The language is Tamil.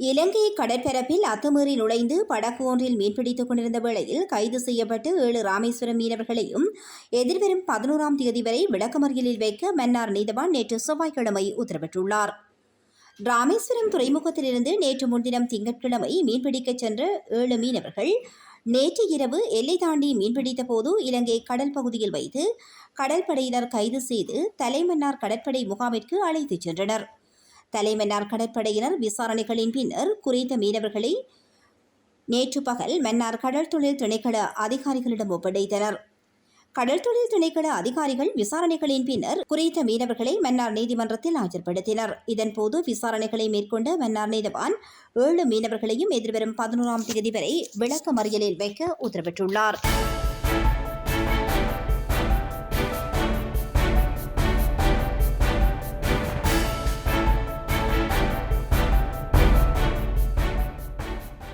இலங்கை கடற்பரப்பில் அத்துமீறி நுழைந்து படகு ஒன்றில் மீன்பிடித்துக் கொண்டிருந்த வேளையில் கைது செய்யப்பட்டு ஏழு ராமேஸ்வரம் மீனவர்களையும் எதிர்வரும் பதினோராம் தேதி வரை விளக்கமறியலில் வைக்க மன்னார் நீதவான் நேற்று செவ்வாய்க்கிழமை உத்தரவிட்டுள்ளார். ராமேஸ்வரம் துறைமுகத்திலிருந்து நேற்று முன்தினம் திங்கட்கிழமை மீன்பிடிக்கச் சென்ற ஏழு மீனவர்கள் நேற்று இரவு எல்லை தாண்டி மீன்பிடித்த போது இலங்கை கடல் பகுதியில் வைத்து கடற்படையினர் கைது செய்து தலைமன்னார் கடற்படை முகாமிற்கு அழைத்துச் சென்றனர். தலைமன்னார் கடற்படையினர் விசாரணைகளின் பின்னர் குறித்த மீனவர்களை நேற்று பகல் மன்னார் கடல் தொழில் திணைக்கள அதிகாரிகளிடம் ஒப்படைத்தனர். கடல் தொழில் திணைக்கள அதிகாரிகள் விசாரணைகளின் பின்னர் குறித்த மீனவர்களை மன்னார் நீதிமன்றத்தில் ஆஜர்படுத்தினர். இதன்போது விசாரணைகளை மேற்கொண்ட மன்னார் நீதவான் ஏழு மீனவர்களையும் எதிர்வரும் பதினோராம் தேதி வரை விளக்க மறியலில் வைக்க உத்தரவிட்டுள்ளார்.